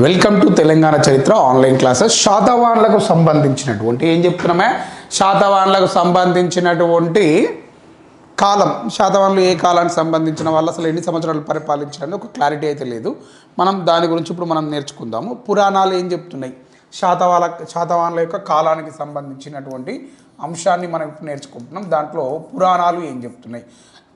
Welcome to Telangana చరిత్ర online classes శాతవాన్లకు సంబంధించినటువంటి ఏం చెప్తున్నామే? శాతవాన్లకు సంబంధించినటువంటి కాలం. శాతవాన్లు ఏ కాలానికి సంబంధించిన వాళ్ళు? అసలు ఎన్ని సంవత్సరాలు పరిపాలించారని ఒక క్లారిటీ అయితే లేదు. మనం దాని గురించి ఇప్పుడు మనం నేర్చుకుందాము. పురాణాలు ఏం చెప్తున్నాయి? శాతవాల శాతవాన్ల యొక్క కాలానికి సంబంధించినటువంటి అంశాన్ని మనం ఇప్పుడు నేర్చుకుంటున్నాం. దాంట్లో పురాణాలు ఏం చెప్తున్నాయి?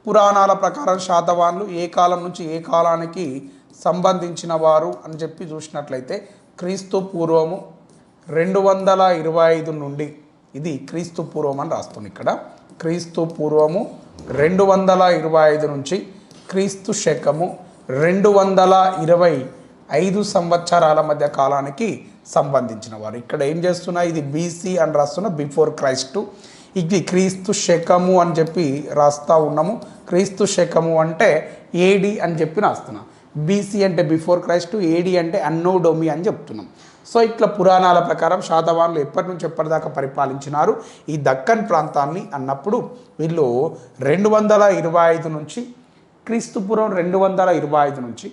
పురాణాల ప్రకారం శాతవాన్లు ఏ కాలం నుంచి ఏ కాలానికి సంబంధించిన వారు అని చెప్పి చూసినట్లయితే క్రీస్తు పూర్వము రెండు వందల ఇరవై ఐదు నుండి ఇది క్రీస్తు పూర్వం అని రాస్తుంది ఇక్కడ. క్రీస్తు పూర్వము రెండు వందల ఇరవై ఐదు నుంచి క్రీస్తు శకము రెండు వందల ఇరవై ఐదు సంవత్సరాల మధ్య కాలానికి సంబంధించిన వారు. ఇక్కడ ఏం చేస్తున్నా ఇది బీసీ అని రాస్తున్న బిఫోర్ క్రైస్టు ఇది క్రీస్తు శకము అని చెప్పి రాస్తా ఉన్నాము. క్రీస్తు శకము అంటే ఏడి అని చెప్పి రాస్తున్నాం. బీసీ అంటే బిఫోర్ క్రైస్ట్ ఏడి అంటే అన్నోడోమి అని చెప్తున్నాం. సో ఇట్లా పురాణాల ప్రకారం శాతవాన్లు ఎప్పటి నుంచి ఎప్పటిదాకా పరిపాలించినారు? ఈ దక్కన్ ప్రాంతాన్ని అన్నప్పుడు వీళ్ళు రెండు వందల ఇరవై ఐదు నుంచి క్రీస్తుపురం రెండు వందల ఇరవై ఐదు నుంచి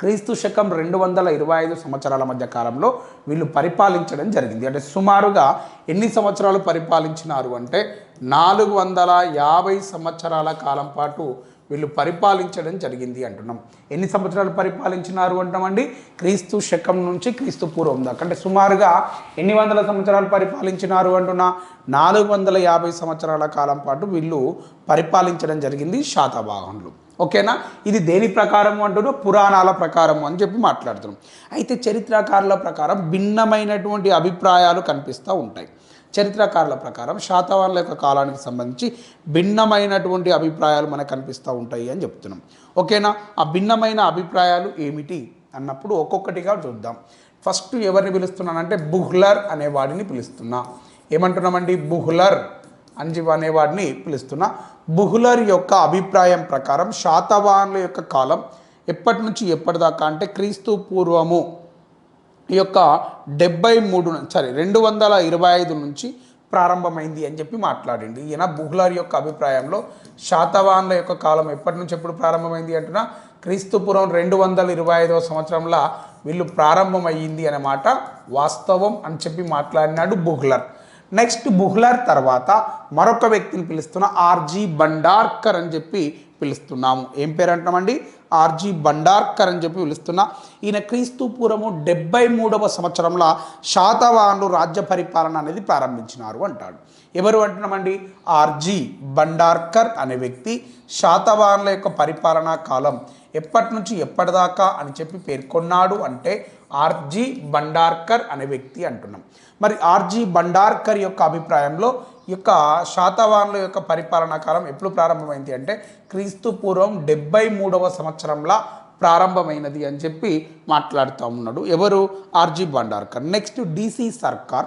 క్రీస్తు శకం రెండు వందల ఇరవై ఐదు సంవత్సరాల మధ్య కాలంలో వీళ్ళు పరిపాలించడం జరిగింది. అంటే సుమారుగా ఎన్ని సంవత్సరాలు పరిపాలించినారు అంటే నాలుగు వందల యాభై సంవత్సరాల కాలం పాటు వీళ్ళు పరిపాలించడం జరిగింది అంటున్నాం. ఎన్ని సంవత్సరాలు పరిపాలించినారు అంటామండి? క్రీస్తు శకం నుంచి క్రీస్తు పూర్వం దాకా. అంటే సుమారుగా ఎన్ని వందల సంవత్సరాలు పరిపాలించినారు అంటున్నా? నాలుగు వందల యాభై సంవత్సరాల కాలం పాటు వీళ్ళు పరిపాలించడం జరిగింది శాతవాహనులు. ఓకేనా? ఇది దేని ప్రకారం అంటున్నా? పురాణాల ప్రకారం అని చెప్పి మాట్లాడుతున్నాం. అయితే చరిత్రకారుల ప్రకారం భిన్నమైనటువంటి అభిప్రాయాలు కనిపిస్తూ ఉంటాయి. చరిత్రకారుల ప్రకారం శాతవాహనుల యొక్క కాలానికి సంబంధించి భిన్నమైనటువంటి అభిప్రాయాలు మనకు కనిపిస్తూ ఉంటాయి అని చెప్తున్నాం. ఓకేనా? ఆ భిన్నమైన అభిప్రాయాలు ఏమిటి అన్నప్పుడు ఒక్కొక్కటిగా చూద్దాం. ఫస్ట్ ఎవరిని పిలుస్తున్నానంటే బుహ్లర్ అనే వాడిని పిలుస్తున్నా. ఏమంటున్నామండి? బుహ్లర్ అని అనేవాడిని పిలుస్తున్నా. బుహ్లర్ యొక్క అభిప్రాయం ప్రకారం శాతవాహనుల యొక్క కాలం ఎప్పటి నుంచి ఎప్పటిదాకా అంటే క్రీస్తు పూర్వము. ఈ యొక్క డెబ్బై మూడు సారీ రెండు వందల ఇరవై ఐదు నుంచి ప్రారంభమైంది అని చెప్పి మాట్లాడింది. ఈయన బుహ్లర్ యొక్క అభిప్రాయంలో శాతవాన్ల యొక్క కాలం ఎప్పటి నుంచి ఎప్పుడు ప్రారంభమైంది అంటున్నా? క్రీస్తుపురం రెండు వందల ఇరవై ఐదవ సంవత్సరంలో వీళ్ళు ప్రారంభమయ్యింది అనే మాట వాస్తవం అని చెప్పి మాట్లాడినాడు బుహ్లర్. నెక్స్ట్ బుహ్లర్ తర్వాత మరొక వ్యక్తిని పిలుస్తున్న ఆర్జీ బండార్కర్ అని చెప్పి పిలుస్తున్నాము. ఏం పేరు అంటామండి ఆర్జీ బండార్కర్ అని చెప్పి పిలుస్తున్నా ఈయన క్రీస్తు పూర్వము డెబ్బై మూడవ సంవత్సరంలో శాతవాహనులు రాజ్య పరిపాలన అనేది ప్రారంభించినారు అంటాడు. ఎవరు అంటున్నామండి? ఆర్జీ బండార్కర్ అనే వ్యక్తి శాతవాహనుల యొక్క పరిపాలనా కాలం ఎప్పటి నుంచి ఎప్పటిదాకా అని చెప్పి పేర్కొన్నాడు అంటే ఆర్జీ బండార్కర్ అనే వ్యక్తి అంటున్నాం. మరి ఆర్జీ బండార్కర్ యొక్క అభిప్రాయంలో యొక్క శాతవాహనుల యొక్క పరిపాలనా కాలం ఎప్పుడు ప్రారంభమైంది అంటే క్రీస్తు పూర్వం డెబ్బై మూడవ సంవత్సరంలో ప్రారంభమైనది అని చెప్పి మాట్లాడుతూ ఉన్నాడు. ఎవరు? ఆర్జీ బండార్కర్ నెక్స్ట్ డీసీ సర్కార్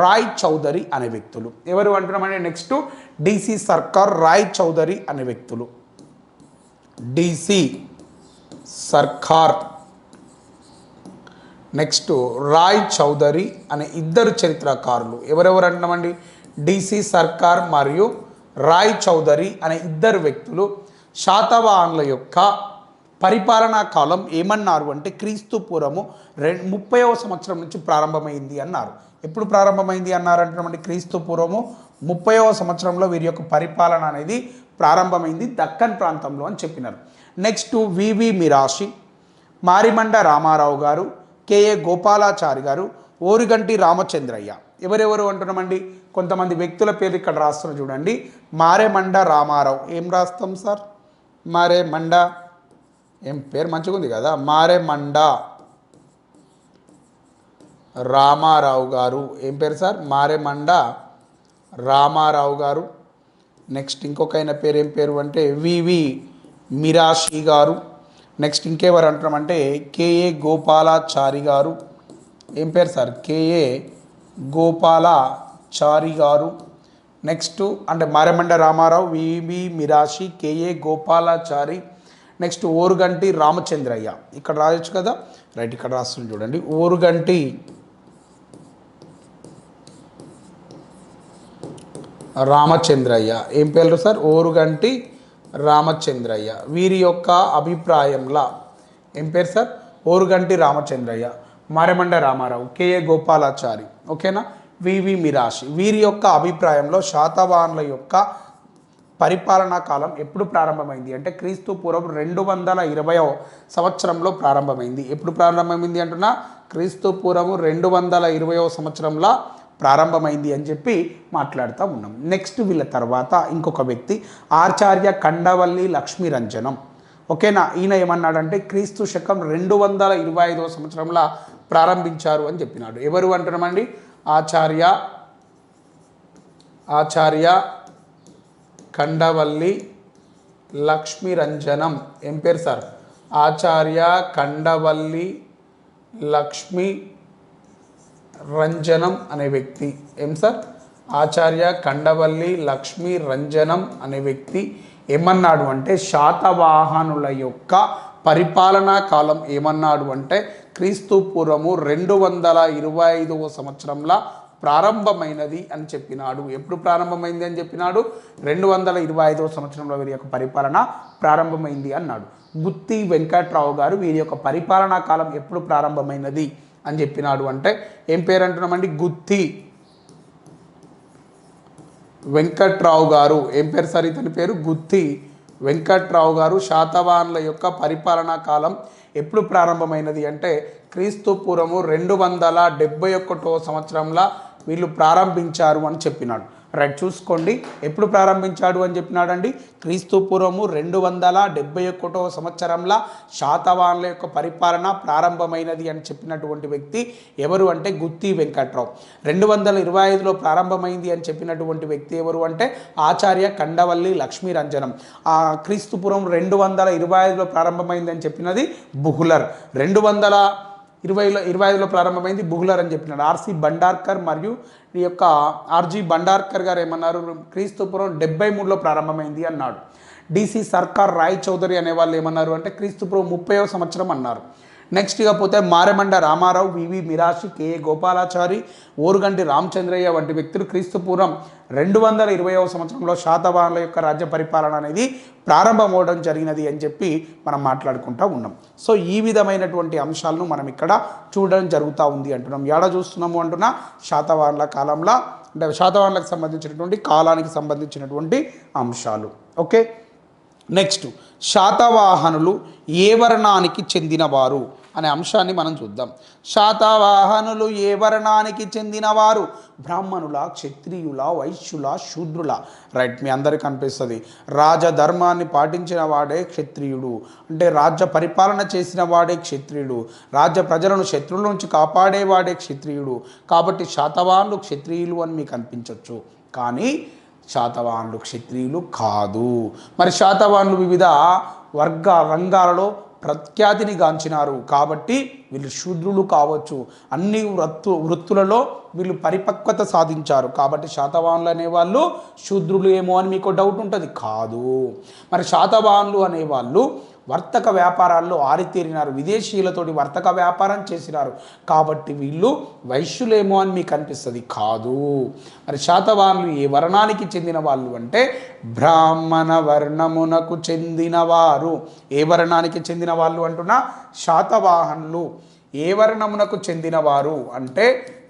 రాయ్ చౌదరి అనే వ్యక్తులు. ఎవరు అంటున్నామంటే నెక్స్ట్ డీసీ సర్కార్ రాయ్ చౌదరి అనే వ్యక్తులు. డీసీ సర్కార్. నెక్స్ట్ రాయ్ చౌదరి అనే ఇద్దరు చరిత్రకారులు. ఎవరెవరు అంటున్నామండి? డిసి సర్కార్ మరియు రాయ్ చౌదరి అనే ఇద్దరు వ్యక్తులు శాతవాహనుల యొక్క పరిపాలనా కాలం ఏమన్నారు అంటే క్రీస్తు పూర్వము రెండు ముప్పైవ సంవత్సరం నుంచి ప్రారంభమైంది అన్నారు. ఎప్పుడు ప్రారంభమైంది అన్నారు క్రీస్తు పూర్వము ముప్పైవ సంవత్సరంలో వీరి యొక్క పరిపాలన అనేది ప్రారంభమైంది దక్కన్ ప్రాంతంలో అని చెప్పినారు. Next VV Mirashi Marimanda Ramarao garu KA Gopalachari గారు ఓరిగంటి రామచంద్రయ్య. ఎవరెవరు అంటున్నామండి? కొంతమంది వ్యక్తుల పేరు ఇక్కడ రాస్తున్నారు చూడండి. మారేమండ రామారావు. ఏం రాస్తాం సార్? మారేమండ. ఏం పేరు మంచిగా ఉంది కదా? మారేమండ. రామారావు గారు. ఏం పేరు సార్? మారేమండ రామారావు గారు. నెక్స్ట్ ఇంకొక ఆయన పేరు ఏం పేరు అంటే వివి మిరాషి గారు. నెక్స్ట్ ఇంకెవరు అంటున్నామంటే కేఏ గోపాలాచారి గారు. ఏం పేరు సార్? కేఏ గోపాలాచారి గారు నెక్స్ట్ అంటే మారెమండ రామారావు వివి మిరాషి కేఏ గోపాలాచారి. నెక్స్ట్ ఓరుగంటి రామచంద్రయ్య. ఇక్కడ రాయొచ్చు కదా? రైట్ ఇక్కడ రాస్తుంది చూడండి. ఓరుగంటి రామచంద్రయ్య. ఏం పేరు సార్? ఓరుగంటి రామచంద్రయ్య. వీరి యొక్క అభిప్రాయంలా. ఏం పేరు సార్? ఓరుగంటి రామచంద్రయ్య. మారెమండ రామారావు కేఏ గోపాలాచారి ఓకేనా? వివి మిరాషి వీరి యొక్క అభిప్రాయంలో శాతవాహనుల యొక్క పరిపాలనా కాలం ఎప్పుడు ప్రారంభమైంది అంటే క్రీస్తు పూర్వం రెండు వందల ఇరవయో సంవత్సరంలో ప్రారంభమైంది. ఎప్పుడు ప్రారంభమైంది అంటున్నా? క్రీస్తు పూర్వము రెండు వందల ఇరవయో సంవత్సరంలో ప్రారంభమైంది అని చెప్పి మాట్లాడుతూ ఉన్నాం. నెక్స్ట్ వీళ్ళ తర్వాత ఇంకొక వ్యక్తి ఆచార్య కండవల్లి లక్ష్మీరంజనం. ఓకేనా? ఈయన ఏమన్నాడంటే క్రీస్తు శకం రెండు వందల ఇరవై ఐదవ సంవత్సరంలో ప్రారంభించారు అని చెప్పినాడు. ఎవరు అంటున్నామండి? ఆచార్య ఆచార్య కండవల్లి లక్ష్మీరంజనం. ఏం పేరు సార్? ఆచార్య కండవల్లి లక్ష్మీ రంజనం అనే వ్యక్తి. ఏం సార్? ఆచార్య కండవల్లి లక్ష్మీ రంజనం అనే వ్యక్తి. ఏమన్నాడు అంటే శాతవాహనుల యొక్క పరిపాలనా కాలం ఏమన్నాడు అంటే క్రీస్తు పూర్వము రెండు వందల ఇరవై ఐదవ సంవత్సరంలో ప్రారంభమైనది అని చెప్పినాడు. ఎప్పుడు ప్రారంభమైంది అని చెప్పినాడు? రెండు వందల ఇరవై ఐదవ సంవత్సరంలో వీరి యొక్క పరిపాలన ప్రారంభమైంది అన్నాడు. గుత్తి వెంకట్రావు గారు వీరి యొక్క పరిపాలనా కాలం ఎప్పుడు ప్రారంభమైనది అని చెప్పినాడు అంటే ఏం పేరు అంటున్నామండి? గుత్తి. వెంకట్రావు గారు ఏం పేరు సార్ ఇతని పేరు? గుత్తి. వెంకట్రావు గారు శాతవాహనుల యొక్క పరిపాలనా కాలం ఎప్పుడు ప్రారంభమైనది అంటే క్రీస్తు పూర్వము రెండు వందల డెబ్బై ఒకటో సంవత్సరంలో వీళ్ళు ప్రారంభించారు అని చెప్పినాడు. రైట్ చూసుకోండి. ఎప్పుడు ప్రారంభించాడు అని చెప్పినాడండి? క్రీస్తు పూర్వము రెండు వందల డెబ్బై ఒకటో సంవత్సరంలో శాతవాన్ల యొక్క పరిపాలన ప్రారంభమైనది అని చెప్పినటువంటి వ్యక్తి ఎవరు అంటే గుత్తి వెంకట్రావు. రెండు వందల ఇరవై ఐదులో ప్రారంభమైంది అని చెప్పినటువంటి వ్యక్తి ఎవరు అంటే ఆచార్య కండవల్లి లక్ష్మీరంజనం. ఆ క్రీస్తు పూర్వం రెండు వందల ఇరవై ఐదులో ప్రారంభమైంది అని చెప్పినది బుహులర్. రెండు వందల ఇరవైలో ఇరవై ఐదులో ప్రారంభమైంది బుహులర్ అని చెప్పినాడు. ఆర్సీ బండార్కర్ మరియు ఈ యొక్క ఆర్జీ బండార్కర్ గారు ఏమన్నారు? క్రీస్తుపురం డెబ్బై మూడులో ప్రారంభమైంది అన్నాడు. డీసీ సర్కార్ రాయ్ చౌదరి అనే వాళ్ళు ఏమన్నారు అంటే క్రీస్తుపురం ముప్పైవ సంవత్సరం అన్నారు. నెక్స్ట్ ఇక పోతే మారెమండ రామారావు వివి మిరాషి కేఏ గోపాలాచారి ఓరుగంటి రామచంద్రయ్య వంటి వ్యక్తులు క్రీస్తుపూర్వం రెండు వందల ఇరవైవ సంవత్సరంలో శాతవాహనుల యొక్క రాజ్య పరిపాలన అనేది ప్రారంభమవడం జరిగినది అని చెప్పి మనం మాట్లాడుకుంటూ ఉన్నాం. సో ఈ విధమైనటువంటి అంశాలను మనం ఇక్కడ చూడడం జరుగుతూ ఉంది అంటున్నాం. ఎడ చూస్తున్నాము అంటున్నా? శాతవాహనుల కాలంలో అంటే శాతవాహనులకు సంబంధించినటువంటి కాలానికి సంబంధించినటువంటి అంశాలు. ఓకే? నెక్స్ట్ శాతవాహనులు ఏ వర్ణానికి చెందినవారు? అనే అంశాన్ని మనం చూద్దాం. శాతవాహనులు ఏ వర్ణానికి చెందినవారు? బ్రాహ్మణుల క్షత్రియుల వైశ్యుల శూద్రుల. రైట్ మీ అందరికీ కనిపిస్తుంది రాజధర్మాన్ని పాటించిన వాడే క్షత్రియుడు. అంటే రాజ్య పరిపాలన చేసిన వాడే క్షత్రియుడు. రాజ్య ప్రజలను శత్రువుల నుంచి కాపాడేవాడే క్షత్రియుడు. కాబట్టి శాతవాహనులు క్షత్రియులు అని మీకు అనిపించవచ్చు కానీ శాతవాహనులు క్షత్రియులు కాదు. మరి శాతవాహనులు వివిధ వర్గ రంగాలలో ప్రఖ్యాతిని గాంచినారు. కాబట్టి వీళ్ళు శూద్రులు కావచ్చు. అన్ని వృత్తు వృత్తులలో వీళ్ళు పరిపక్వత సాధించారు. కాబట్టి శాతవాహనులు అనేవాళ్ళు శూద్రులు ఏమో అని మీకు డౌట్ ఉంటుంది. కాదు. మరి శాతవాహనులు అనేవాళ్ళు వర్తక వ్యాపారాల్లో ఆరితేరినారు. విదేశీయులతోటి వర్తక వ్యాపారం చేసినారు. కాబట్టి వీళ్ళు వైశ్యులేమో అని మీకు అనిపిస్తుంది. కాదు. మరి శాతవాహనులు ఏ వర్ణానికి చెందిన వాళ్ళు అంటే బ్రాహ్మణ వర్ణమునకు చెందినవారు. ఏ వర్ణానికి చెందిన వాళ్ళు అంటున్నా? శాతవాహనులు ఏ వర్ణమునకు చెందినవారు అంటే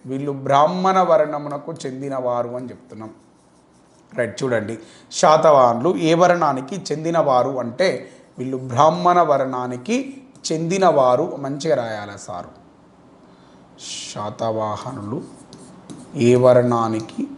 వీళ్ళు బ్రాహ్మణ వర్ణమునకు చెందినవారు అని చెప్తున్నాం. రైట్ చూడండి. శాతవాహన్లు ఏ వర్ణానికి చెందినవారు అంటే వీళ్ళు బ్రాహ్మణ వర్ణానికి చెందినవారు. మంచిగా రాయాలి సారు? శాతవాహనులు ఏ వర్ణానికి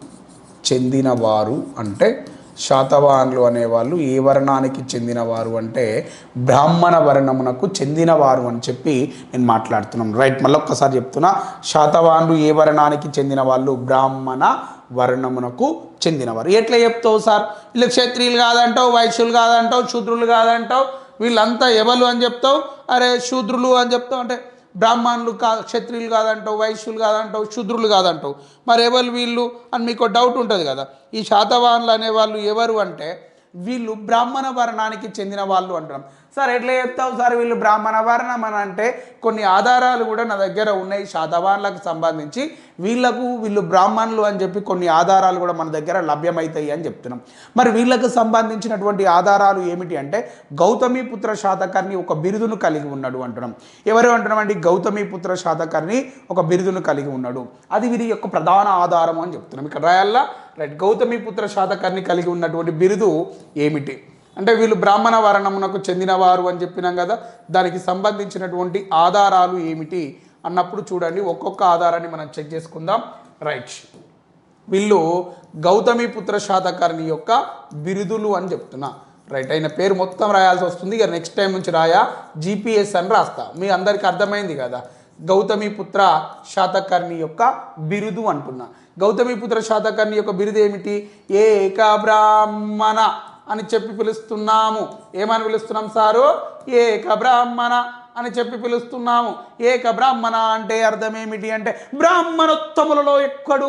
చెందినవారు అంటే శాతవాహనులు అనేవాళ్ళు ఏ వర్ణానికి చెందినవారు అంటే బ్రాహ్మణ వర్ణమునకు చెందినవారు అని చెప్పి నేను మాట్లాడుతున్నాను. రైట్ మళ్ళీ ఒక్కసారి చెప్తున్నా. శాతవాహనులు ఏ వర్ణానికి చెందిన వాళ్ళు బ్రాహ్మణ వర్ణమునకు చెందినవారు. ఎట్లా చెప్తావు సార్? వీళ్ళు క్షత్రియులు కాదంటావు వైశ్యులు కాదంటావు శూద్రులు కాదంటావు వీళ్ళంతా ఎవరు అని చెప్తావు? అరే శూద్రులు అని చెప్తావు అంటే బ్రాహ్మణులు కా క్షత్రియులు కాదంటావు వైశ్యులు కాదంటావు శూద్రులు కాదంటావు. మరి ఎవరు వీళ్ళు అని మీకు డౌట్ ఉంటుంది కదా. ఈ శాతవాహనులు అనేవాళ్ళు ఎవరు అంటే వీళ్ళు బ్రాహ్మణ వర్ణానికి చెందిన వాళ్ళు అంటున్నాం. సార్ ఎట్లా చెప్తావు సార్ వీళ్ళు బ్రాహ్మణ వర్ణం అని అంటే కొన్ని ఆధారాలు కూడా నా దగ్గర ఉన్నాయి శాతవాన్లకు సంబంధించి. వీళ్ళకు వీళ్ళు బ్రాహ్మణులు అని చెప్పి కొన్ని ఆధారాలు కూడా మన దగ్గర లభ్యమవుతాయి అని చెప్తున్నాం. మరి వీళ్ళకు సంబంధించినటువంటి ఆధారాలు ఏమిటి అంటే గౌతమి పుత్ర శాతకర్ణి ఒక బిరుదును కలిగి ఉన్నాడు అంటున్నాం. ఎవరు అంటున్నాం అంటే గౌతమి పుత్ర శాతకర్ణి ఒక బిరుదును కలిగి ఉన్నాడు. అది వీరి యొక్క ప్రధాన ఆధారం అని చెప్తున్నాం. ఇక్కడ రాయాలా? రైట్ గౌతమి పుత్ర శాతకర్ణి కలిగి ఉన్నటువంటి బిరుదు ఏమిటి? అంటే వీళ్ళు బ్రాహ్మణ వర్ణమునకు చెందినవారు అని చెప్పినాం కదా దానికి సంబంధించినటువంటి ఆధారాలు ఏమిటి అన్నప్పుడు చూడండి ఒక్కొక్క ఆధారాన్ని మనం చెక్ చేసుకుందాం. రైట్ వీళ్ళు గౌతమి పుత్ర శాతకర్ణి యొక్క బిరుదులు అని చెప్తున్నా. రైట్ అయిన పేరు మొత్తం రాయాల్సి వస్తుంది. ఇక నెక్స్ట్ టైం నుంచి రాయా జీపీఎస్ అని రాస్తా. మీ అందరికీ అర్థమైంది కదా? గౌతమి పుత్ర శాతకర్ణి యొక్క బిరుదు అంటున్నా. గౌతమి పుత్ర శాతకర్ణి యొక్క బిరుదు ఏమిటి? ఏక బ్రాహ్మణ. అని చెప్పి పిలుస్తున్నాము. ఏమని పిలుస్తున్నాం సారు? ఏక బ్రాహ్మణ అని చెప్పి పిలుస్తున్నాము. ఏక బ్రాహ్మణ అంటే అర్థం ఏమిటి అంటే బ్రాహ్మణోత్తములలో ఎక్కడూ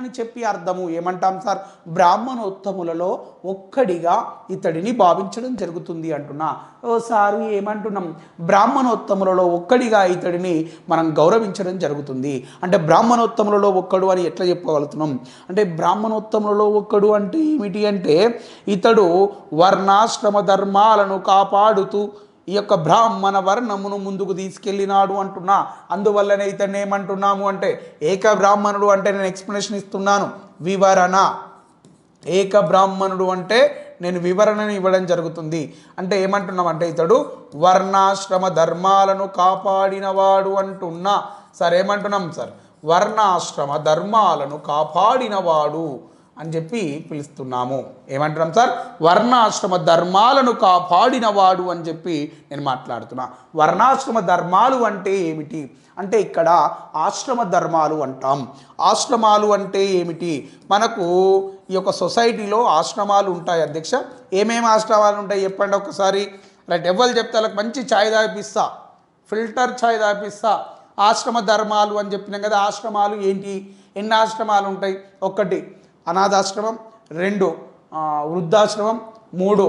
అని చెప్పి అర్థము. ఏమంటాం సార్? బ్రాహ్మణోత్తములలో ఒక్కడిగా ఇతడిని భావించడం జరుగుతుంది అంటున్నా. ఓ సారు ఏమంటున్నాం? బ్రాహ్మణోత్తములలో ఒక్కడిగా ఇతడిని మనం గౌరవించడం జరుగుతుంది. అంటే బ్రాహ్మణోత్తములలో ఒక్కడు అని ఎట్లా చెప్పగలుగుతున్నాం? అంటే బ్రాహ్మణోత్తములలో ఒక్కడు అంటే ఏమిటి అంటే ఇతడు వర్ణాశ్రమ ధర్మాలను కాపాడుతూ ఈ యొక్క బ్రాహ్మణ వర్ణమును ముందుకు తీసుకెళ్ళినాడు అంటున్నా. అందువల్లనే ఇతన్ని ఏమంటున్నాము అంటే ఏక బ్రాహ్మణుడు అంటే నేను ఎక్స్ప్లెనేషన్ ఇస్తున్నాను వివరణ. ఏక బ్రాహ్మణుడు అంటే నేను వివరణను ఇవ్వడం జరుగుతుంది. అంటే ఏమంటున్నామంటే ఇతడు వర్ణాశ్రమ ధర్మాలను కాపాడినవాడు అంటున్నా. సార్ ఏమంటున్నాం సార్? వర్ణాశ్రమ ధర్మాలను కాపాడినవాడు. అని చెప్పి పిలుస్తున్నాము. ఏమంటున్నాం సార్? వర్ణాశ్రమ ధర్మాలను కాపాడినవాడు అని చెప్పి నేను మాట్లాడుతున్నా. వర్ణాశ్రమ ధర్మాలు అంటే ఏమిటి? అంటే ఇక్కడ ఆశ్రమ ధర్మాలు అంటాం. ఆశ్రమాలు అంటే ఏమిటి? మనకు ఈ యొక్క సొసైటీలో ఆశ్రమాలు ఉంటాయి అధ్యక్ష. ఏమేమి ఆశ్రమాలు ఉంటాయి చెప్పండి ఒకసారి. రైట్ ఎవరు చెప్తే వాళ్ళకి మంచి ఛాయ్ తాపిస్తా ఫిల్టర్ ఛాయ్ తాపిస్తా ఆశ్రమ ధర్మాలు అని చెప్పినాం కదా ఆశ్రమాలు ఏంటి? ఎన్ని ఆశ్రమాలు ఉంటాయి? ఒకటి అనాథాశ్రమం రెండు వృద్ధాశ్రమం మూడు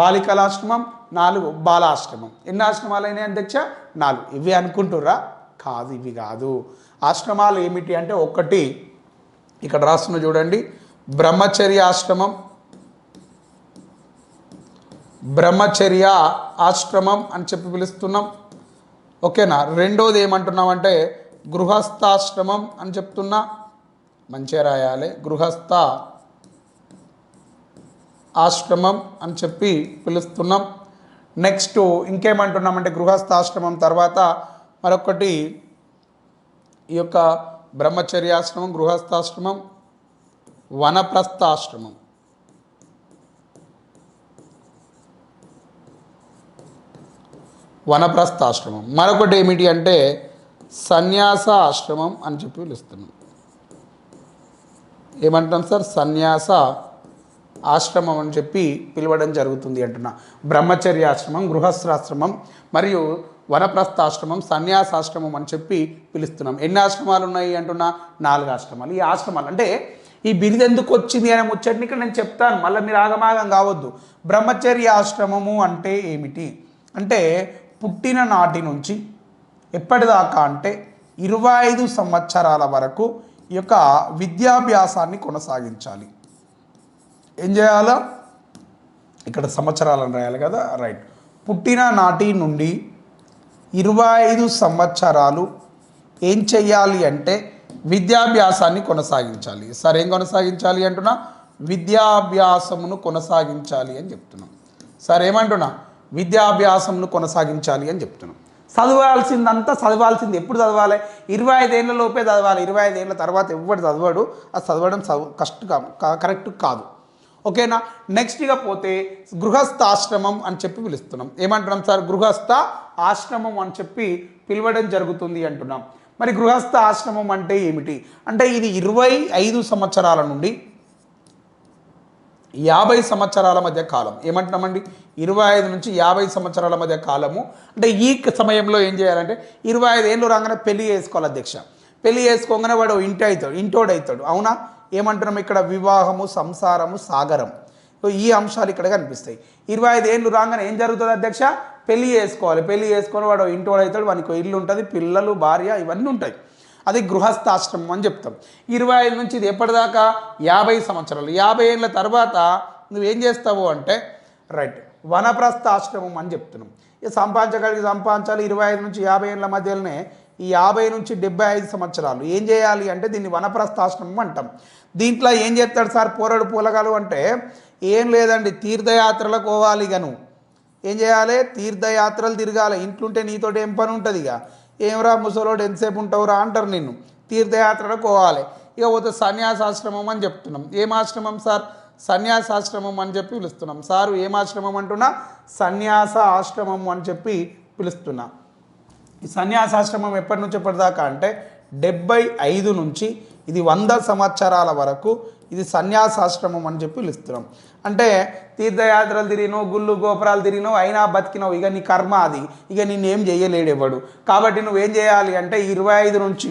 బాలికలాశ్రమం నాలుగు బాలాశ్రమం. ఎన్ని ఆశ్రమాలు అయినాయి అధ్యక్ష? నాలుగు. ఇవి అనుకుంటుర్రా? కాదు ఇవి కాదు. ఆశ్రమాలు ఏమిటి అంటే ఒకటి ఇక్కడ రాస్తున్న చూడండి బ్రహ్మచర్య ఆశ్రమం బ్రహ్మచర్య ఆశ్రమం అని చెప్పి పిలుస్తున్నాం. ఓకేనా? రెండోది ఏమంటున్నామంటే గృహస్థాశ్రమం అని చెప్తున్నా. మంచిగా రాయాలి. గృహస్థ ఆశ్రమం అని చెప్పి పిలుస్తున్నాం. నెక్స్ట్ ఇంకేమంటున్నామంటే గృహస్థాశ్రమం తర్వాత మరొకటి ఈ యొక్క బ్రహ్మచర్యాశ్రమం గృహస్థాశ్రమం వనప్రస్థాశ్రమం వనప్రస్థాశ్రమం మరొకటి ఏమిటి అంటే సన్యాస ఆశ్రమం అని చెప్పి పిలుస్తున్నాం. ఏమంటాం సార్? సన్యాస ఆశ్రమం అని చెప్పి పిలవడం జరుగుతుంది అంటున్నా. బ్రహ్మచర్య ఆశ్రమం గృహస్థాశ్రమం మరియు వనప్రస్థాశ్రమం సన్యాసాశ్రమం అని చెప్పి పిలుస్తున్నాం. ఎన్ని ఆశ్రమాలు ఉన్నాయి అంటున్నా? నాలుగు ఆశ్రమాలు. ఈ ఆశ్రమాలు అంటే ఈ బిరుదు ఎందుకు వచ్చింది అనే ముచ్చటిని ఇక్కడ నేను చెప్తాను. మళ్ళీ మీరు ఆగమాగం కావద్దు. బ్రహ్మచర్య ఆశ్రమము అంటే ఏమిటి? అంటే పుట్టిన నాటి నుంచి ఎప్పటిదాకా అంటే ఇరవై ఐదు సంవత్సరాల వరకు ఈ యొక్క విద్యాభ్యాసాన్ని కొనసాగించాలి. ఏం చేయాలా? ఇక్కడ సంవత్సరాలను రాయాలి కదా? రైట్. పుట్టిన నాటి నుండి ఇరవై ఐదు సంవత్సరాలు ఏం చెయ్యాలి అంటే విద్యాభ్యాసాన్ని కొనసాగించాలి. సరే ఏం కొనసాగించాలి అంటున్నా? విద్యాభ్యాసమును కొనసాగించాలి అని చెప్తున్నాం. సరే ఏమంటున్నా? విద్యాభ్యాసమును కొనసాగించాలి అని చెప్తున్నాం. చదవాల్సిందంతా చదవాల్సింది. ఎప్పుడు చదవాలి? ఇరవై ఐదేళ్ళ లోపే చదవాలి. ఇరవై ఐదేళ్ళ తర్వాత ఎవ్వడు చదవడు. అది చదవడం చదువు కష్టం కరెక్ట్ కాదు. ఓకేనా? నెక్స్ట్ ఇక పోతే గృహస్థ ఆశ్రమం అని చెప్పి పిలుస్తున్నాం. ఏమంటున్నాం సార్? గృహస్థ ఆశ్రమం అని చెప్పి పిలవడం జరుగుతుంది అంటున్నాం. మరి గృహస్థ ఆశ్రమం అంటే ఏమిటి? అంటే ఇది ఇరవై ఐదు సంవత్సరాల నుండి యాభై సంవత్సరాల మధ్య కాలం. ఏమంటున్నామండి? ఇరవై ఐదు నుంచి యాభై సంవత్సరాల మధ్య కాలము. అంటే ఈ సమయంలో ఏం చేయాలంటే ఇరవై ఐదు ఏళ్ళు రాగానే పెళ్ళి చేసుకోవాలి అధ్యక్ష. పెళ్ళి చేసుకోగానే వాడు ఇంటి అవుతాడు ఇంటోడు అవుతాడు అవునా? ఏమంటున్నాం ఇక్కడ? వివాహము సంసారము సాగరం. సో ఈ అంశాలు ఇక్కడ కనిపిస్తాయి. ఇరవై ఐదు ఏళ్ళు రాగానే ఏం జరుగుతుంది అధ్యక్ష? పెళ్ళి చేసుకోవాలి. పెళ్ళి చేసుకొని వాడు ఇంటోడు అవుతాడు వానికి ఇల్లు ఉంటుంది పిల్లలు భార్య ఇవన్నీ ఉంటాయి. అది గృహస్థాశ్రమం అని చెప్తాం. ఇరవై ఐదు నుంచి ఇది ఎప్పటిదాకా? యాభై సంవత్సరాలు. యాభై ఏళ్ళ తర్వాత నువ్వేం చేస్తావు అంటే రైట్ వనప్రస్థాశ్రమం అని చెప్తున్నాం. ఇక సంపాదించగలిగి సంపాదించాలి ఇరవై ఐదు నుంచి యాభై ఏళ్ళ మధ్యలోనే. ఈ యాభై నుంచి డెబ్బై ఐదు సంవత్సరాలు ఏం చేయాలి అంటే దీన్ని వనప్రస్థాశ్రమం అంటాం. దీంట్లో ఏం చేస్తాడు సార్ పోరడు పూలగాలు అంటే ఏం లేదండి తీర్థయాత్రలకు పోవాలి గను నువ్వు. ఏం చేయాలి? తీర్థయాత్రలు తిరగాలి. ఇంట్లుంటే నీతో ఏం పని ఉంటుంది ఇక ఏమరా ముసలోడు ఎంతసేపు ఉంటావురా అంటారు నిన్ను. తీర్థయాత్రలకు పోవాలి ఇక పోతే సన్యాసాశ్రమం అని చెప్తున్నాం. ఏం ఆశ్రమం సార్? సన్యాసాశ్రమం అని చెప్పి పిలుస్తున్నాం. సారు ఏం ఆశ్రమం అంటున్నా? సన్యాస ఆశ్రమం అని చెప్పి పిలుస్తున్నా. ఈ సన్యాసాశ్రమం ఎప్పటి నుంచి ఎప్పటిదాకా అంటే డెబ్బై ఐదు నుంచి ఇది వంద సంవత్సరాల వరకు ఇది సన్యాసాశ్రమం అని చెప్పి పిలుస్తున్నాం. అంటే తీర్థయాత్రలు తిరిగినో గుళ్ళు గోపురాలు తిరిగినో అయినా బతికినావు. ఇక నీ కర్మ అది. ఇక నిన్నేం చేయలేడేవాడు కాబట్టి నువ్వేం చేయాలి అంటే ఇరవై ఐదు నుంచి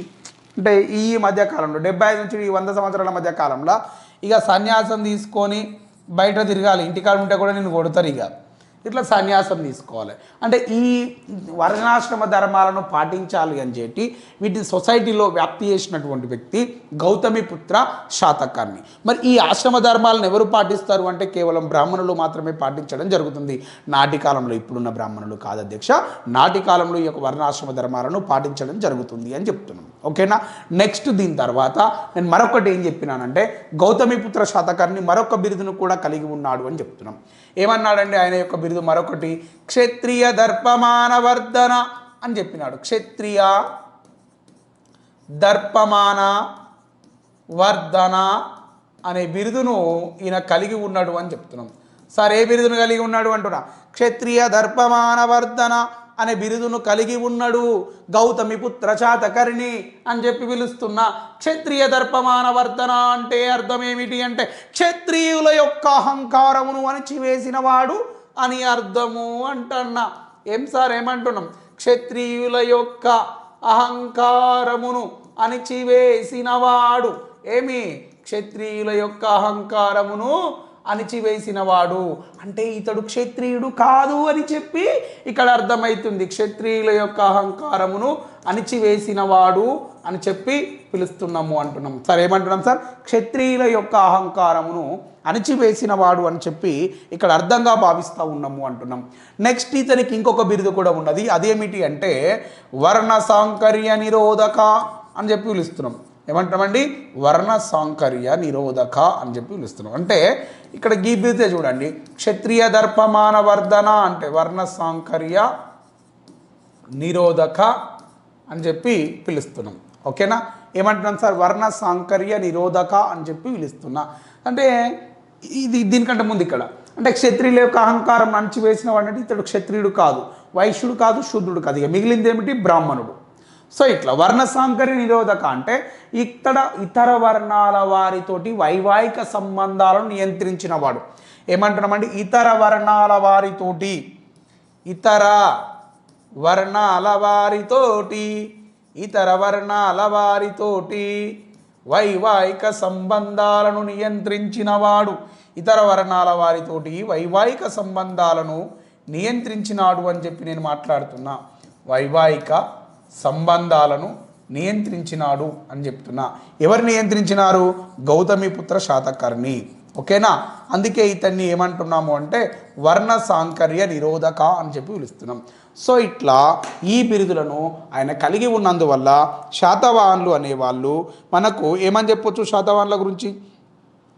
అంటే ఈ మధ్య కాలంలో డెబ్బై ఐదు నుంచి ఈ వంద సంవత్సరాల మధ్య కాలంలో ఇక సన్యాసం తీసుకొని బయట తిరగాలి. ఇంటికాడ ఉంటే కూడా నేను కొడతారు ఇక. ఇట్లా సన్యాసం తీసుకోవాలి. అంటే ఈ వర్ణాశ్రమ ధర్మాలను పాటించాలి అని చెప్పి వీటిని సొసైటీలో వ్యాప్తి చేసినటువంటి వ్యక్తి గౌతమిపుత్ర శాతకర్ణి. మరి ఈ ఆశ్రమ ధర్మాలను ఎవరు పాటిస్తారు అంటే కేవలం బ్రాహ్మణులు మాత్రమే పాటించడం జరుగుతుంది. నాటి కాలంలో ఇప్పుడున్న బ్రాహ్మణులు కాదు అధ్యక్ష. నాటి కాలంలో ఈ యొక్క వర్ణాశ్రమ ధర్మాలను పాటించడం జరుగుతుంది అని చెప్తున్నాను ఓకేనా? నెక్స్ట్ దీని తర్వాత నేను మరొకటి ఏం చెప్పినానంటే గౌతమిపుత్ర శాతకర్ణి మరొక బిరుదును కూడా కలిగి ఉన్నాడు అని చెప్తున్నాం. ఏమన్నాడండి? ఆయన యొక్క బిరుదు మరొకటి క్షత్రియ దర్పమానవర్ధన అని చెప్పినాడు. క్షత్రియ దర్పమాన వర్ధన అనే బిరుదును ఈయన కలిగి ఉన్నాడు అని చెప్తున్నాం. సరే బిరుదును కలిగి ఉన్నాడు అంటున్నా? క్షత్రియ దర్పమాన వర్ధన అనే బిరుదును కలిగి ఉన్నాడు. గౌతమి పుత్రచాతకర్ణి అని చెప్పి పిలుస్తున్నా క్షత్రియ దర్పమాన వర్ధన అంటే అర్థం ఏమిటి అంటే క్షత్రియుల యొక్క అహంకారమును అణిచివేసిన వాడు అని అర్థము అంటున్నా. ఏం సార్ ఏమంటున్నాం? క్షత్రియుల యొక్క అహంకారమును అణిచివేసినవాడు. ఏమి? క్షత్రియుల యొక్క అహంకారమును అణిచివేసినవాడు. అంటే ఇతడు క్షత్రియుడు కాదు అని చెప్పి ఇక్కడ అర్థమవుతుంది క్షత్రియుల యొక్క అహంకారమును అణిచివేసినవాడు అని చెప్పి పిలుస్తున్నాము అంటున్నాం సార్ ఏమంటున్నాం సార్? క్షత్రియుల యొక్క అహంకారమును అణిచివేసినవాడు అని చెప్పి ఇక్కడ అర్థంగా భావిస్తూ ఉన్నాము అంటున్నాం. నెక్స్ట్ ఇతనికి ఇంకొక బిరుదు కూడా ఉన్నది. అదేమిటి అంటే వర్ణ సాంకర్య నిరోధక అని చెప్పి పిలుస్తున్నాం. ఏమంటామండి వర్ణ సాంకర్య నిరోధక అని చెప్పి పిలుస్తున్నాం. అంటే ఇక్కడ గీ చూడండి క్షత్రియ దర్పమాన వర్ధన అంటే వర్ణ సాంకర్య నిరోధక అని చెప్పి పిలుస్తున్నాం. ఓకేనా? ఏమంటున్నాం సార్? వర్ణ సాంకర్య నిరోధక అని చెప్పి పిలుస్తున్నా. అంటే ఇది దీనికంటే ముందు ఇక్కడ. అంటే క్షత్రియుల యొక్క అహంకారం అణచివేసిన వాడంటే ఇతడు క్షత్రియుడు కాదు వైశ్యుడు కాదు శూద్రుడు కాదు. ఇక మిగిలింది ఏమిటి? బ్రాహ్మణుడు. సో ఇట్లా వర్ణ సాంకర్య నిరోధక అంటే ఇక్కడ ఇతర వర్ణాల వారితోటి వైవాహిక సంబంధాలను నియంత్రించిన వాడు. ఏమంటున్నామండి ఇతర వర్ణాల వారితోటి ఇతర వర్ణాల వారితోటి ఇతర వర్ణాల వారితోటి వైవాహిక సంబంధాలను నియంత్రించినవాడు ఇతర వర్ణాల వారితోటి వైవాహిక సంబంధాలను నియంత్రించినాడు అని చెప్పి నేను మాట్లాడుతున్నా. వైవాహిక సంబంధాలను నియంత్రించినాడు అని చెప్తున్నా. ఎవరు నియంత్రించినారు? గౌతమిపుత్ర శాతకర్ణి. ఓకేనా? అందుకే ఇతన్ని ఏమంటున్నాము అంటే వర్ణ సాంకర్య నిరోధక అని చెప్పి పిలుస్తున్నాం. సో ఇట్లా ఈ బిరుదులను ఆయన కలిగి ఉన్నందువల్ల శాతవాహనులు అనేవాళ్ళు మనకు ఏమని చెప్పొచ్చు శాతవాహనుల గురించి?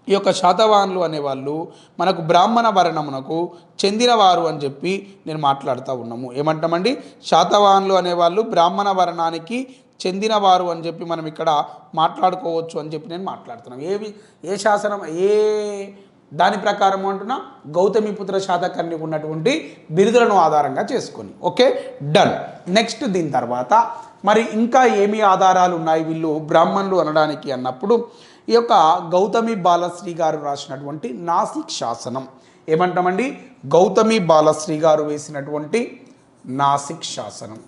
ఈ యొక్క శాతవాహనులు అనేవాళ్ళు మనకు బ్రాహ్మణ వర్ణమునకు చెందినవారు అని చెప్పి నేను మాట్లాడుతూ ఉన్నాము. ఏమంటామండి? శాతవాహనులు అనేవాళ్ళు బ్రాహ్మణ వర్ణానికి చెందినవారు అని చెప్పి మనం ఇక్కడ మాట్లాడుకోవచ్చు అని చెప్పి నేను మాట్లాడుతున్నాను. ఏవి? ఏ శాసనం? ఏ? దాని ప్రకారం అంటున్నా గౌతమిపుత్ర శాతకర్ణికి ఉన్నటువంటి బిరుదులను ఆధారంగా చేసుకొని. ఓకే? డన్. నెక్స్ట్ దీని తర్వాత మరి ఇంకా ఏమి ఆధారాలు ఉన్నాయి వీళ్ళు బ్రాహ్మణులు అనడానికి అన్నప్పుడు? ఈ యొక్క గౌతమి బాలశ్రీ గారు రాసినటువంటి నాసిక్ శాసనం. ఏమంటామండి? గౌతమి బాలశ్రీ గారు వేసినటువంటి నాసిక్ శాసనం.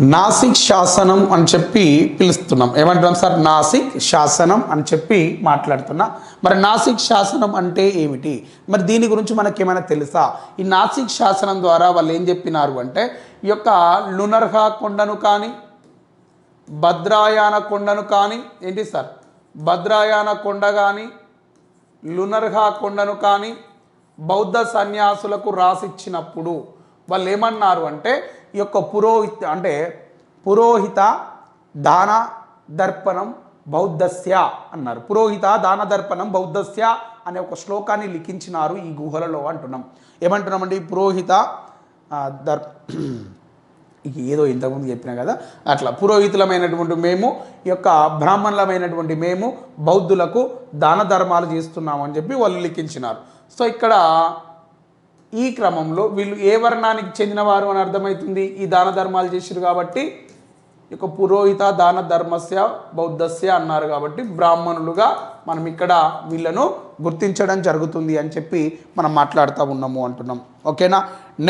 నాసిక్ శాసనం అని చెప్పి పిలుస్తున్నాం. ఏమంటున్నాం సార్? నాసిక్ శాసనం అని చెప్పి మాట్లాడుతున్నా. మరి నాసిక్ శాసనం అంటే ఏమిటి? మరి దీని గురించి మనకేమైనా తెలుసా? ఈ నాసిక్ శాసనం ద్వారా వాళ్ళు ఏం చెప్పినారు అంటే ఈ యొక్క లునర్హా కొండను కానీ భద్రాయాన కొండను కానీ ఏంటి సార్? భద్రాయాన కొండ కానీ లునర్హా కొండను కానీ బౌద్ధ సన్యాసులకు రాసిచ్చినప్పుడు వాళ్ళు ఏమన్నారు అంటే ఈ యొక్క పురోహిత అంటే పురోహిత దాన దర్పణం బౌద్ధస్య అన్నారు. పురోహిత దాన దర్పణం బౌద్ధస్య అనే ఒక శ్లోకాన్ని లిఖించినారు ఈ గుహలలో అంటున్నాం. ఏమంటున్నామండి? పురోహిత దర్ ఇక ఏదో ఇంతకుముందు చెప్పినా కదా? అట్లా పురోహితులమైనటువంటి మేము ఈ యొక్క బ్రాహ్మణులమైనటువంటి మేము బౌద్ధులకు దాన ధర్మాలు చేస్తున్నామని చెప్పి వాళ్ళు లిఖించినారు. సో ఇక్కడ ఈ క్రమంలో వీళ్ళు ఏ వర్ణానికి చెందినవారు అని అర్థమవుతుంది? ఈ దాన ధర్మాలు చేశారు కాబట్టి యొక్క పురోహిత దాన ధర్మస్య బౌద్ధస్య అన్నారు కాబట్టి బ్రాహ్మణులుగా మనం ఇక్కడ వీళ్ళను గుర్తించడం జరుగుతుంది అని చెప్పి మనం మాట్లాడుతూ ఉన్నాము అంటున్నాం. ఓకేనా?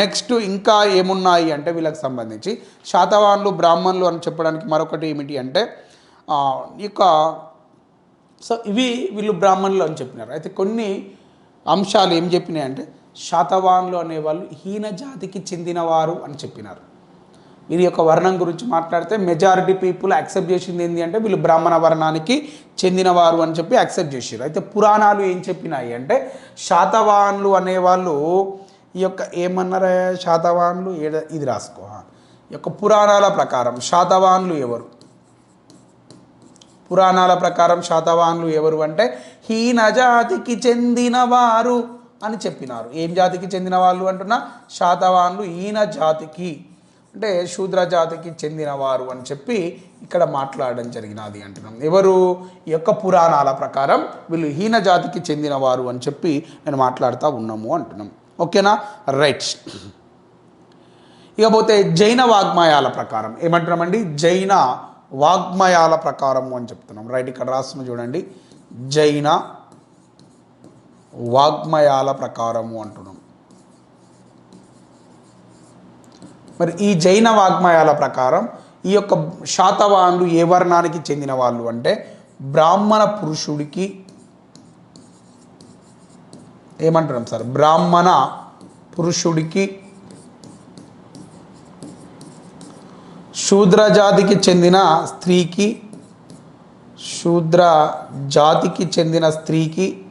నెక్స్ట్ ఇంకా ఏమున్నాయి అంటే వీళ్ళకి సంబంధించి శాతవాన్లు బ్రాహ్మణులు అని చెప్పడానికి మరొకటి ఏమిటి అంటే ఇక ఈ యొక్క సో ఇవి వీళ్ళు బ్రాహ్మణులు అని చెప్పినారు. అయితే కొన్ని అంశాలు ఏం చెప్పినాయి అంటే శాతవాన్లు అనేవాళ్ళు హీన జాతికి చెందినవారు అని చెప్పినారు. వీరి యొక్క వర్ణం గురించి మాట్లాడితే మెజారిటీ పీపుల్ యాక్సెప్ట్ చేసింది ఏంటి అంటే వీళ్ళు బ్రాహ్మణ వర్ణానికి చెందినవారు అని చెప్పి యాక్సెప్ట్ చేసారు అయితే పురాణాలు ఏం చెప్పినాయి అంటే శాతవాన్లు అనేవాళ్ళు ఈ యొక్క ఏమన్నారా? శాతవాన్లు ఏడ? ఇది రాసుకో. ఈ యొక్క పురాణాల ప్రకారం శాతవాన్లు ఎవరు? పురాణాల ప్రకారం శాతవాన్లు ఎవరు అంటే హీన జాతికి చెందినవారు. అని చెప్పినారు. ఏం జాతికి చెందిన వాళ్ళు అంటున్నా? శాతవాన్లు ఈయన జాతికి. అంటే శూద్ర జాతికి చెందినవారు అని చెప్పి ఇక్కడ మాట్లాడడం జరిగినది అంటున్నాం. ఎవరు? ఈ యొక్క పురాణాల ప్రకారం వీళ్ళు హీన జాతికి చెందినవారు అని చెప్పి నేను మాట్లాడుతూ ఉన్నాము అంటున్నాం. ఓకేనా? రైట్. ఇకపోతే జైన వాగ్మయాల ప్రకారం ఏమంటున్నామండి? జైన వాగ్మయాల ప్రకారము అని చెప్తున్నాం. రైట్ ఇక్కడ రాస్తున్న చూడండి. జైన వాగ్మయాల ప్రకారము అంటున్నాం. మరి ఈ జైన వాగ్మయాల ప్రకారం ఈ యొక్క శాతవాన్లు ఏ వర్ణానికి చెందిన వాళ్ళు అంటే బ్రాహ్మణ పురుషుడికి ఏమంటున్నాం సార్? బ్రాహ్మణ పురుషుడికి శూద్ర జాతికి చెందిన స్త్రీకి శూద్ర జాతికి చెందిన స్త్రీకి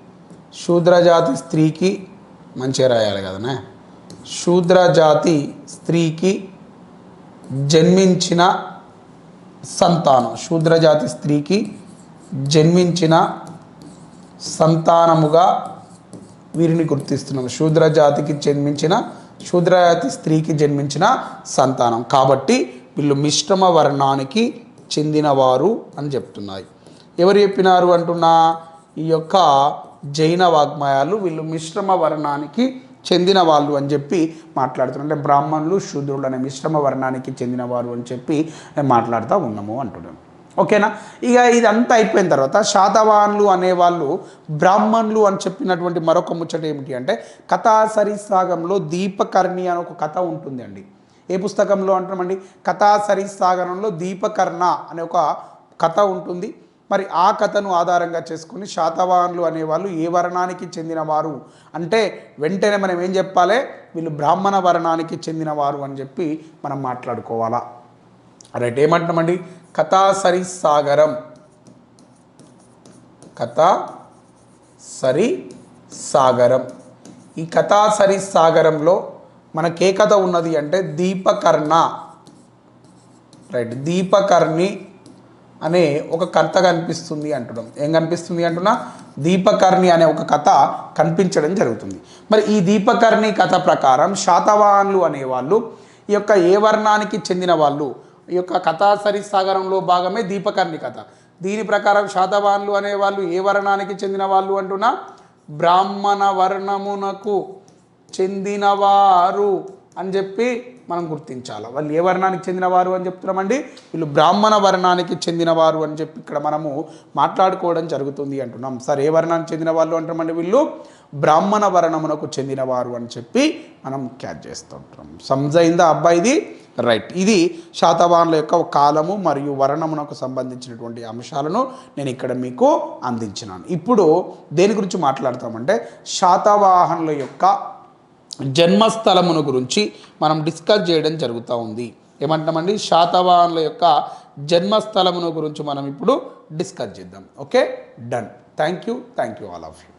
శూద్రజాతి స్త్రీకి మంచిగా రాయాలి కదనే? శూద్రజాతి స్త్రీకి జన్మించిన సంతానం శూద్రజాతి స్త్రీకి జన్మించిన సంతానముగా వీరిని గుర్తిస్తున్నాం. శూద్రజాతికి జన్మించిన శూద్రజాతి స్త్రీకి జన్మించిన సంతానం. కాబట్టి వీళ్ళు మిశ్రమ వర్ణానికి చెందినవారు అని చెప్తున్నాయి. ఎవరు చెప్పినారు అంటున్నా? ఈ యొక్క జైన వాగ్మయాలు వీళ్ళు మిశ్రమ వర్ణానికి చెందిన వాళ్ళు అని చెప్పి మాట్లాడుతున్నారు. అంటే బ్రాహ్మణులు శూద్రులు అనే మిశ్రమ వర్ణానికి చెందినవారు అని చెప్పి మాట్లాడుతూ ఉన్నాము అంటున్నాను ఓకేనా? ఇక ఇదంతా అయిపోయిన తర్వాత శాతవాన్లు అనేవాళ్ళు బ్రాహ్మణులు అని చెప్పినటువంటి మరొక ముచ్చట ఏమిటి అంటే కథా సరిసాగంలో దీపకర్ణి అని ఒక కథ ఉంటుంది అండి. ఏ పుస్తకంలో అంటున్నామండి? కథా సరిసాగరంలో దీపకర్ణ అనే ఒక కథ ఉంటుంది. మరి ఆ కథను ఆధారంగా చేసుకుని శాతవాహనులు అనేవాళ్ళు ఏ వర్ణానికి చెందినవారు? అంటే వెంటనే మనం ఏం చెప్పాలి? వీళ్ళు బ్రాహ్మణ వర్ణానికి చెందినవారు అని చెప్పి మనం మాట్లాడుకోవాలా. రైట్ ఏమంటున్నామండి? కథాసరి సాగరం కథా సరి సాగరం ఈ కథాసరి సాగరంలో మనకే కథ ఉన్నది అంటే దీపకర్ణ. రైట్ దీపకర్ణి అనే ఒక కథ కనిపిస్తుంది అంటున్నాం. ఏం కనిపిస్తుంది అంటున్నా? దీపకర్ణి అనే ఒక కథ కనిపించడం జరుగుతుంది. మరి ఈ దీపకర్ణి కథ ప్రకారం శాతవాహన్లు అనేవాళ్ళు ఈ యొక్క ఏ వర్ణానికి చెందిన వాళ్ళు ఈ యొక్క కథాసరి సరిసాగరంలో భాగమే దీపకర్ణి కథ. దీని ప్రకారం శాతవాహన్లు అనేవాళ్ళు ఏ వర్ణానికి చెందిన వాళ్ళు అంటున్నా? బ్రాహ్మణ వర్ణమునకు చెందినవారు అని చెప్పి మనం గుర్తించాలి? వాళ్ళు ఏ వర్ణానికి చెందినవారు అని చెప్తున్నామండి? వీళ్ళు బ్రాహ్మణ వర్ణానికి చెందినవారు అని చెప్పి ఇక్కడ మనము మాట్లాడుకోవడం జరుగుతుంది అంటున్నాం. సరే ఏ వర్ణానికి చెందిన వాళ్ళు అంటామండి వీళ్ళు? బ్రాహ్మణ వర్ణమునకు చెందినవారు అని చెప్పి మనం క్యాచ్ చేస్తుంటాం. ఉంటాం అబ్బాయిది రైట్. ఇది శాతవాహనుల యొక్క కాలము మరియు వర్ణమునకు సంబంధించినటువంటి అంశాలను నేను ఇక్కడ మీకు అందించినాను. ఇప్పుడు దేని గురించి మాట్లాడతామంటే శాతవాహనుల యొక్క జన్మస్థలమును గురించి మనం డిస్కస్ చేయడం జరుగుతూ ఉంది. ఏమంటామండి? శాతవాహనుల యొక్క జన్మస్థలమును గురించి మనం ఇప్పుడు డిస్కస్ చేద్దాం. Okay? Done. Thank you thank you all of you.